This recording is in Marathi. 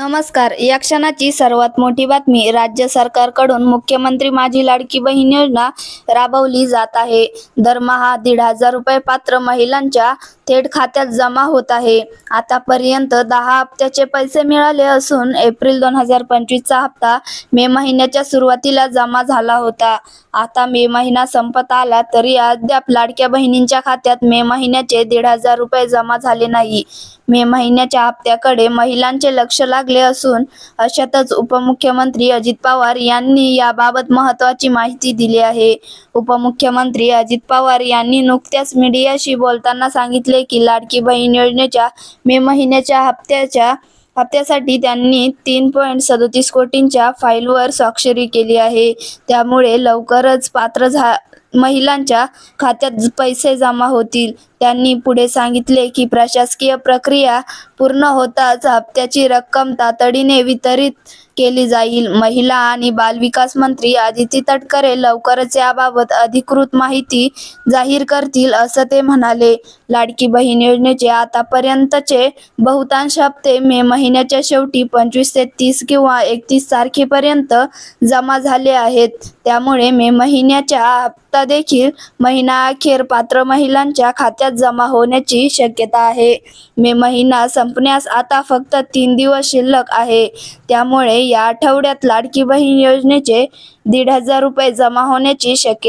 नमस्कार. या क्षणाची सर्वात मोठी बातमी राज्य सरकारकडून मुख्यमंत्री माझी लाडकी बहीण योजना राबवली जात आहे. दरमहा दीड हजार रुपये पात्र महिलांच्या थेट खात्यात जमा होत आहे. आतापर्यंत दहा हप्त्याचे पैसे मिळाले असून एप्रिल दोन हजार पंचवीसचा हप्ता मे महिन्याच्या सुरुवातीला जमा झाला होता. आता मे महिना संपत आला तरी अद्याप लाडक्या बहिणींच्या खात्यात मे महिन्याचे दीड हजार रुपये जमा झाले नाही. मे महिन्याच्या हप्त्याकडे महिलांचे लक्ष लागले असून अशातच उपमुख्यमंत्री अजित पवार यांनी याबाबत महत्वाची माहिती दिली आहे. उपमुख्यमंत्री अजित पवार यांनी नुकत्याच मीडियाशी बोलताना सांगितले की लाडकी बहीण योजनेच्या मे महिन्याच्या हप्त्याच्या हप्त्यासाठी त्यांनी तीन पॉईंट सदोतीस कोटींच्या फाईलवर स्वाक्षरी केली आहे. त्यामुळे लवकरच पात्र झा महिलांच्या खात्यात पैसे जमा होतील. त्यांनी पुढे सांगितले की प्रशासकीय प्रक्रिया पूर्ण होताच हप्त्याची रक्कम तातडीने वितरित केली जाईल. महिला आणि बालविकास मंत्री आदिती तटकरे लवकरच याबाबत अधिकृत माहिती जाहीर करतील असं ते म्हणाले. लाडकी बहीण योजनेचे आतापर्यंतचे बहुतांश हप्ते मे महिन्याच्या शेवटी पंचवीस ते तीस किंवा एकतीस तारखेपर्यंत जमा झाले आहेत. त्यामुळे मे महिन्याच्या हप्ता देखील महिना अखेर पात्र महिलांच्या खात्यात जमा होण्याची शक्यता आहे. मे महिना संपण्यास आता फक्त तीन दिवस शिल्लक आहे. त्यामुळे या आठवड्यात लाडकी बहीण योजनेचे दीड हजार रुपये जमा होण्याची शक्यता